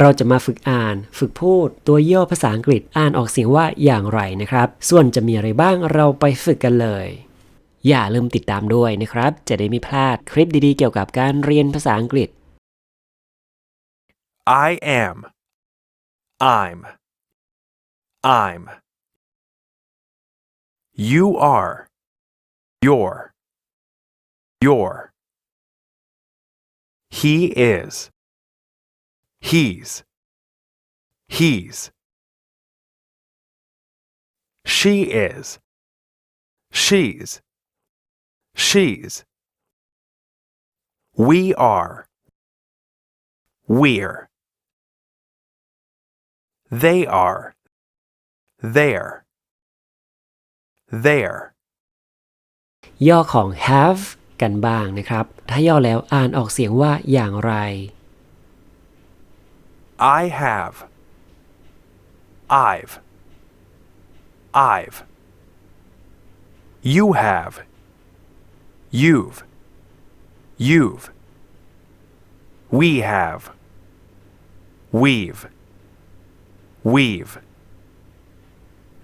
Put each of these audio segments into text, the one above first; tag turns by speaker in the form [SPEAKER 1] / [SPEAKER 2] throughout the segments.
[SPEAKER 1] เราจะมาฝึกอ่าน ฝึกพูด ตัวย่อภาษาอังกฤษอ่านออกเสียงว่าอย่างไรนะครับ ส่วนจะมีอะไรบ้างเราไปฝึกกันเลย อย่าลืมติดตามด้วยนะครับ จะได้ไม่พลาดคลิปดีๆ เกี่ยวกับการเรียนภาษาอังกฤษ
[SPEAKER 2] I am. I'm. I'm. You are. You're. You're. He is. He's. He's. She is. She's. She's. We are. We're. They are. There. There.
[SPEAKER 1] ย่อของ have กันบ้างนะครับ ถ้าย่อแล้วอ่านออกเสียงว่าอย่างไร
[SPEAKER 2] I have. I've. I've. You have. You've. You've. We have. We've. We've.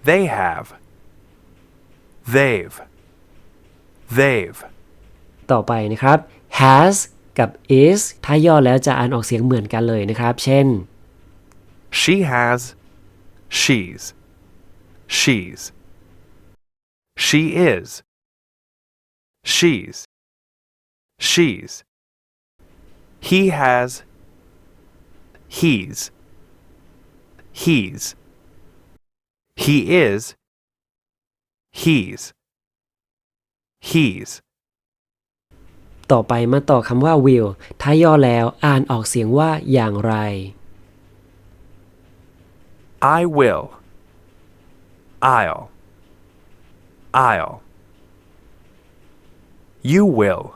[SPEAKER 2] They have. They've. They've.
[SPEAKER 1] ต่อไปนะครับ has กับ is ถ้าย่อแล้วจะอ่านออกเสียงเหมือนกันเลยนะครับ เช่น
[SPEAKER 2] She has. She's. She's. She is. She's. She's. He has. He's. He's. He is. He's. He's.
[SPEAKER 1] ต่อไปมาต่อคำว่า will ถ้าย่อแล้วอ่านออกเสียงว่าอย่างไร
[SPEAKER 2] I will. I'll. I'll. You will.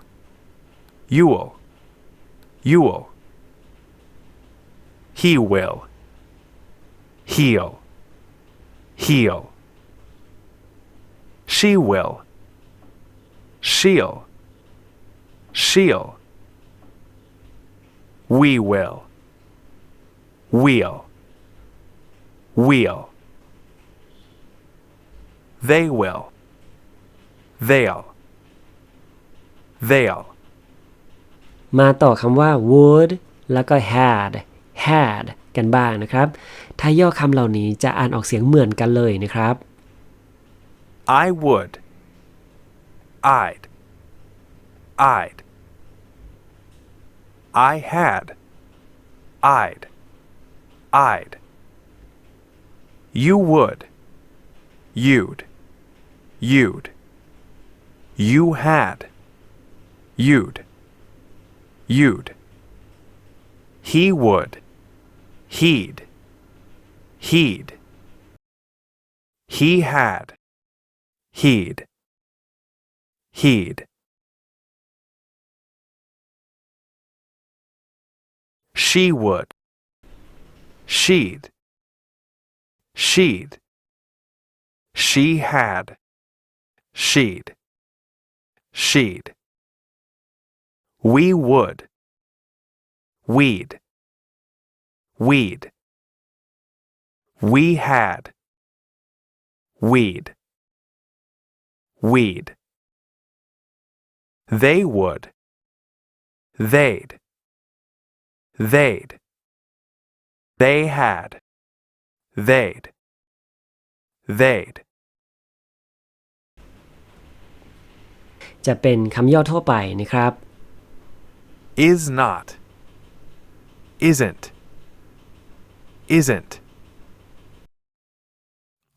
[SPEAKER 2] You'll. You'll. He will. He'll. He'll. She will. She'll. She'll. We will. We'll. We'll. They will. They'll. They'll.
[SPEAKER 1] มาต่อคำว่า would แล้วก็ had had กันบ้างนะครับ ถ้าย่อคำเหล่านี้จะอ่านออกเสียงเหมือนกันเลยนะครับ
[SPEAKER 2] I would. I'd. I'd. I had. I'd. I'd. You would. You'd. You'd. You had. You'd. You'd. He would. He'd. He'd. He had. He'd. He'd. She would. She'd. She'd. She had. She'd. She'd. We would. We'd. We'd. We had. We'd. We'd. They would. They'd. They'd. They had. They'd. They'd.
[SPEAKER 1] จะเป็นคำย่อทั่วไปนะครับ
[SPEAKER 2] Is not. Isn't. Isn't.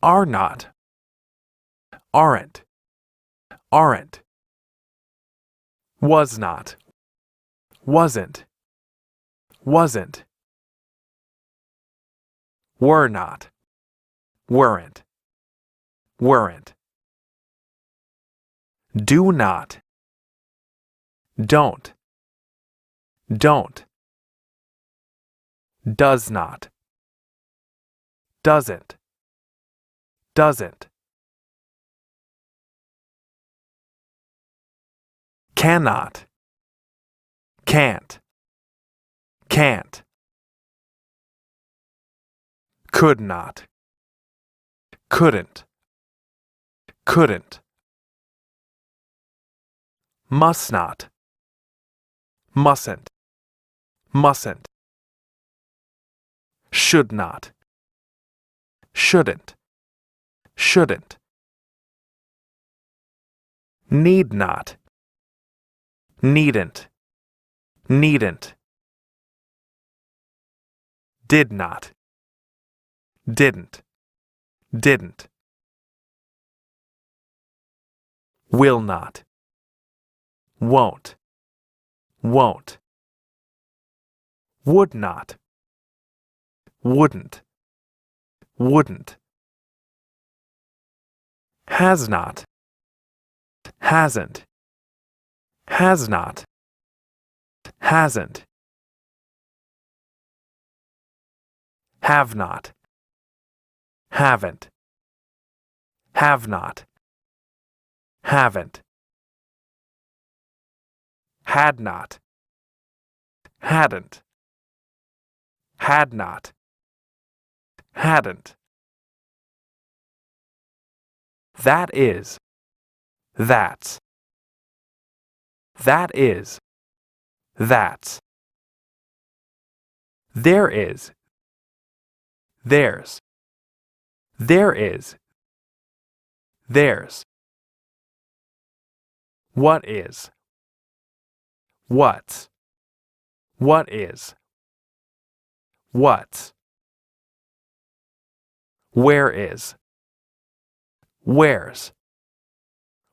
[SPEAKER 2] Are not. Aren't. Aren't. Was not. Wasn't. Wasn't. Were not. Weren't. Weren't. Do not. Don't. Don't. Does not. Doesn't. Doesn't. Cannot. Can't. Can't. Could not, couldn't, couldn't, must not, mustn't, mustn't, should not, shouldn't, shouldn't, need not, needn't, needn't, did not, didn't, didn't, will not, won't, won't, would not, wouldn't, wouldn't, has not, hasn't, has not, hasn't, have not, haven't, have not, haven't, had not, hadn't, had not, hadn't. That is, that's. That is, that's. There is, theirs. There is, theirs. What is, what's. What is, what's. Where is, where's.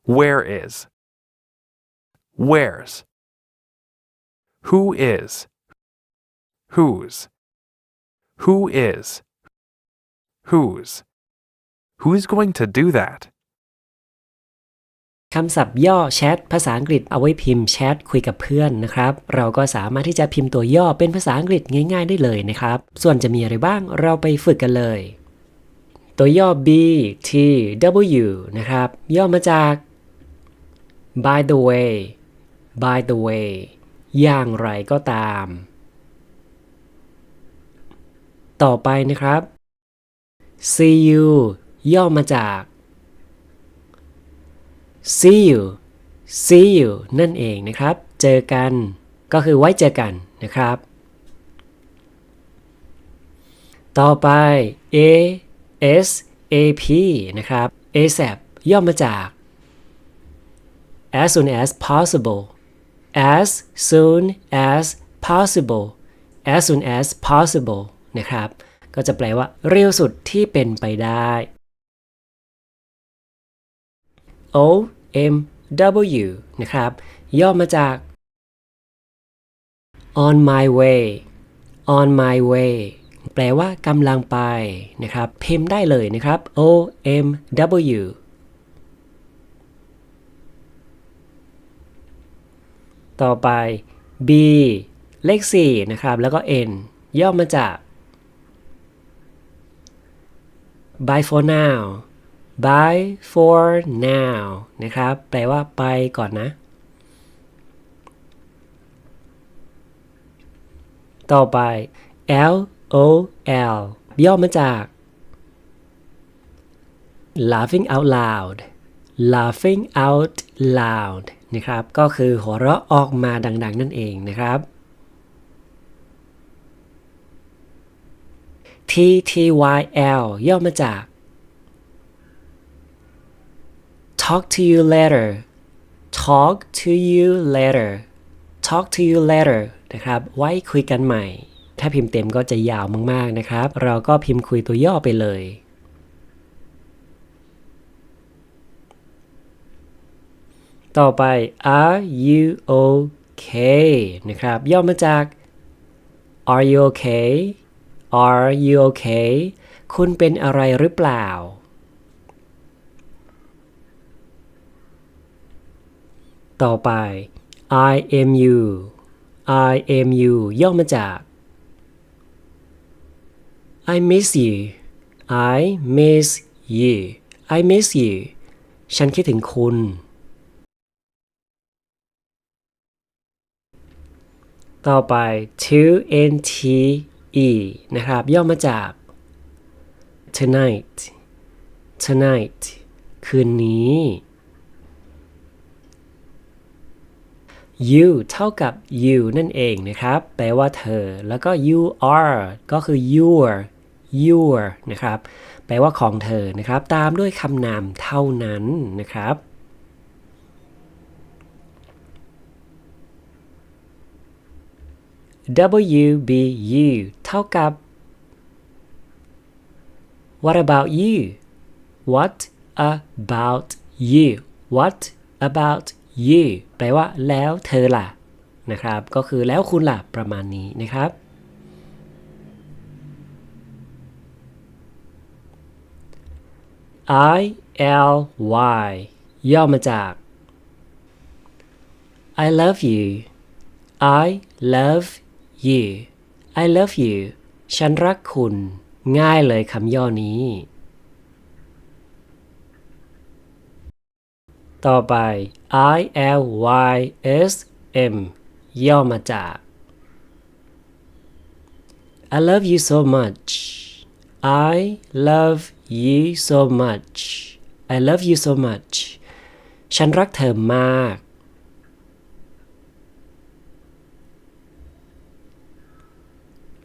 [SPEAKER 2] Where is, where's. Who is, whose. Who is, whose. Who's going to do that?
[SPEAKER 1] คำศัพท์ย่อแชทภาษาอังกฤษเอาไว้พิมพ์แชทคุยกับเพื่อนนะครับ เราก็สามารถที่จะพิมพ์ตัวย่อเป็นภาษาอังกฤษง่าย ๆ ได้เลยนะครับ ส่วนจะมีอะไรบ้างเราไปฝึกกันเลย ตัวย่อ B T W นะครับ ย่อมาจาก by the way by the way อย่างไรก็ตาม ต่อไปนะครับ see you ย่อมาจาก see you see you นั่นเองนะครับ เจอกันก็คือไว้เจอกันนะครับ ต่อไป A S A P นะครับ ASAP ย่อมาจาก as soon as possible as soon as possible as soon as possible นะครับ ก็จะแปลว่าเร็วสุดที่เป็นไปได้ O M W นะครับ ย่อมาจาก on my way on my way แปลว่ากำลังไปนะครับ พิมพ์ได้เลยนะครับ O M W ต่อไป B เลข 4 นะครับ แล้วก็ N ย่อมาจาก bye for now by for now นะครับ แปลว่าไปก่อนนะ ต่อไป L O L ย่อมาจาก laughing out loud laughing out loud นะครับ ก็คือหัวเราะออกมาดัง ๆ นั่นเองนะครับ T T Y L ย่อมาจาก talk to you later talk to you later talk to you later นะครับ ไว้คุยกันใหม่ ถ้าพิมพ์เต็มก็จะยาวมากๆนะครับ เราก็พิมพ์คุยตัวย่อไปเลย ต่อไป are you okay นะครับ ย่อมาจาก are you okay are you okay คุณเป็นอะไรหรือเปล่า ต่อไป I am you I am you ย่อมาจาก I miss you I miss you I miss you ฉันคิดถึงคุณ ต่อไป to n t e นะครับ ย่อมาจาก tonight tonight คืนนี้ you เท่ากับ you นั่นเองนะครับ แปลว่าเธอ แล้วก็ you are ก็คือ your your นะครับ แปลว่าของเธอนะครับ ตามด้วยคำนามเท่านั้นนะครับ WBU เท่ากับ What about you What about you What about you แปลว่า แล้วเธอล่ะนะครับ ก็คือแล้วคุณล่ะประมาณนี้นะครับ I L Y ย่อมาจาก I love you I love you I love you ฉันรักคุณ ง่ายเลยคำย่อนี้ ต่อไป I L Y S M ย่อมาจาก I love you so much I love you so much I love you so much ฉันรักเธอมาก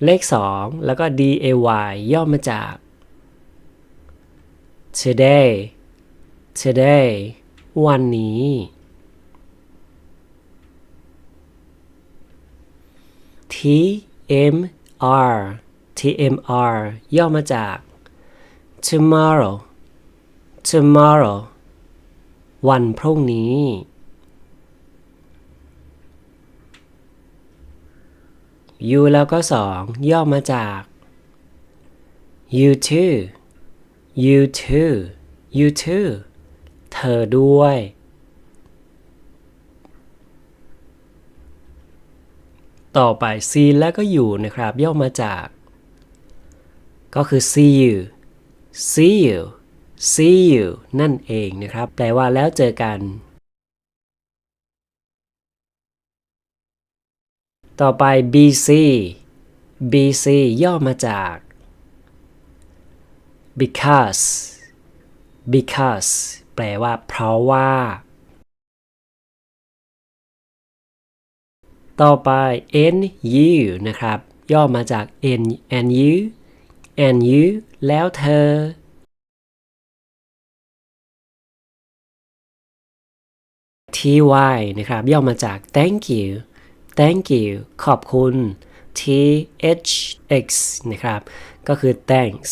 [SPEAKER 1] เลข 2 แล้วก็ D A Y ย่อมาจาก today today วันนี้ T M R T M R ย่อมาจาก tomorrow tomorrow วันพรุ่งนี้ U แล้วก็2ย่อมาจาก you too you too you too ธอด้วย ต่อไป C แล้วก็อยู่นะครับย่อมาจาก ก็คือ see you see you see you นั่นเองนะครับ แปลว่าแล้วเจอกัน ต่อไป BC BC ย่อมาจาก because because แปลว่า เพราะว่า ต่อไป NU นะครับ ย่อมาจาก N and u and u แล้วเธอ TY นะครับ ย่อมาจาก thank you thank you ขอบคุณ THX นะครับ ก็คือ thanks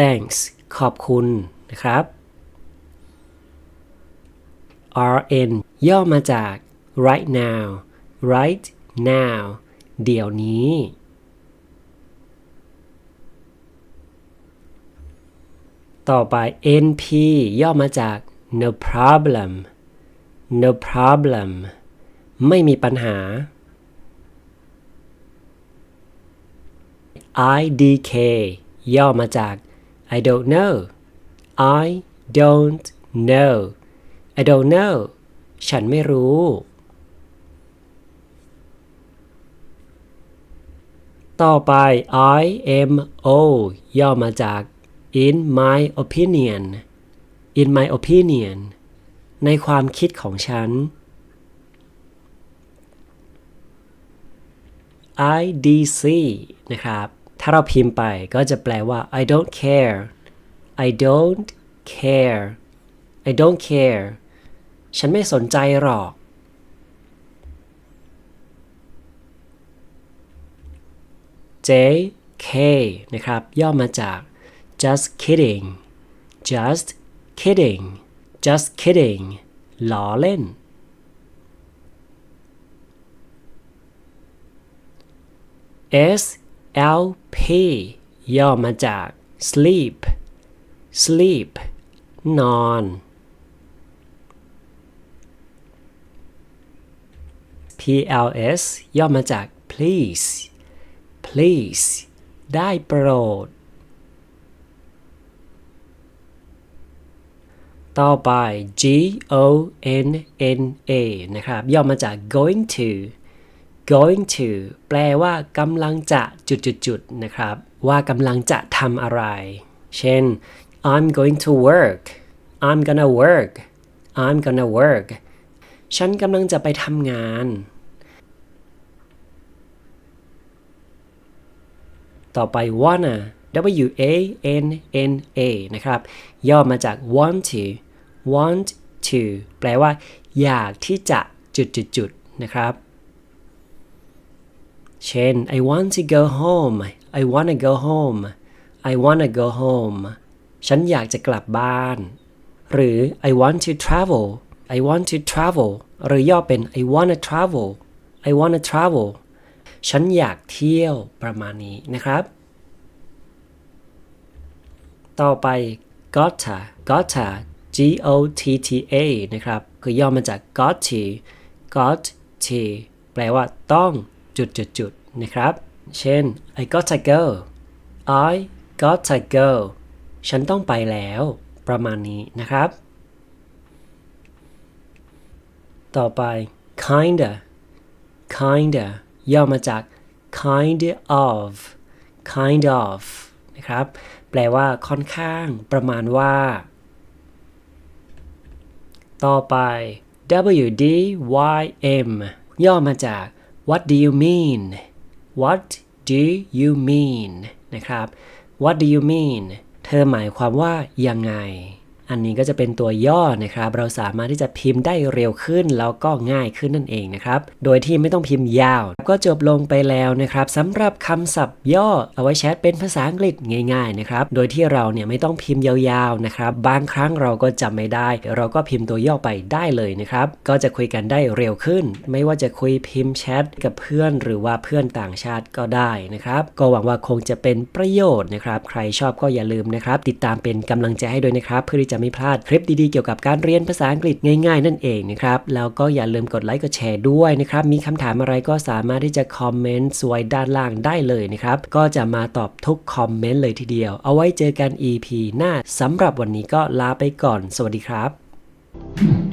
[SPEAKER 1] thanks ขอบคุณนะครับ RN ย่อมาจาก right now right now เดี๋ยวนี้ ต่อไป NP ย่อมาจาก no problem no problem ไม่มีปัญหา IDK ย่อมาจาก I don't know I don't know I don't know ฉันไม่รู้ ต่อไป IMO ย่อมาจาก in my opinion in my opinion ในความคิดของฉัน IDC นะครับ ถ้าเราพิมพ์ไปก็จะแปลว่า I don't care I don't care I don't care ฉันไม่สนใจหรอก JK นะครับ ย่อมาจาก just kidding just kidding just kidding ล้อเล่น SLP ย่อมาจาก sleep sleep นอน PLS ย่อมาจาก please please ได้โปรด ต่อไป G O N N A นะครับ ย่อมาจาก going to going to แปลว่ากำลังจะจุดๆๆนะครับ ว่ากำลังจะทำอะไร เช่น I'm going to work I'm gonna work I'm gonna work ฉันกำลังจะไปทำงาน ต่อไป wanna W A N N A นะครับ ย่อมาจาก want to want to แปลว่า อยากที่จะจุดจุดจุดๆๆนะครับ เช่น I want to go home I wanna go home I wanna go home ฉันอยากจะกลับบ้าน หรือ I want to travel I want to travel หรือย่อเป็น I wanna travel I wanna travel ฉันอยากเที่ยวประมาณนี้นะครับ ต่อไป gotta gotta G O T T A นะครับ คือย่อมาจาก got to got to แปลว่าต้องจุดจุดจุดนะครับ เช่น I gotta go I gotta go ฉันต้องไปแล้วประมาณนี้นะครับ ต่อไป kinda kinda ย่อมาจาก kind of kind of นะครับ แปลว่าค่อนข้าง ประมาณว่า ต่อไป W D Y M ย่อมาจาก What do you mean What do you mean นะครับ What do you mean เธอหมายความว่ายังไง อันนี้ก็จะเป็นตัวย่อนะครับ เราสามารถที่จะพิมพ์ได้เร็วขึ้น แล้วก็ง่ายขึ้นนั่นเองนะครับ โดยที่ไม่ต้องพิมพ์ยาว ก็จบลงไปแล้วนะครับสำหรับคำศัพท์ย่อเอาไว้แชทเป็นภาษาอังกฤษง่ายๆนะครับ โดยที่เราเนี่ยไม่ต้องพิมพ์ยาวๆนะครับ บางครั้งเราก็จำไม่ได้ เราก็พิมพ์ตัวย่อไปได้เลยนะครับ ก็จะคุยกันได้เร็วขึ้น ไม่ว่าจะคุยพิมพ์แชทกับเพื่อน หรือว่าเพื่อนต่างชาติก็ได้นะครับ ก็หวังว่าคงจะเป็นประโยชน์นะครับ ใครชอบก็อย่าลืมนะครับ ติดตามเป็นกำลังใจให้ด้วยนะครับ เพื่อที่จะไม่พลาดคลิปดีๆเกี่ยวกับการเรียนภาษาอังกฤษง่ายๆ นั่นเองนะครับแล้วก็อย่าลืมกดไลค์กดแชร์ด้วยนะครับมีคำถามอะไรก็สามารถที่จะคอมเมนต์สวยด้านล่างได้เลยนะครับก็จะมาตอบทุกคอมเมนต์เลยทีเดียว เอาไว้เจอกัน EP หน้าสำหรับวันนี้ก็ลาไปก่อน สวัสดีครับ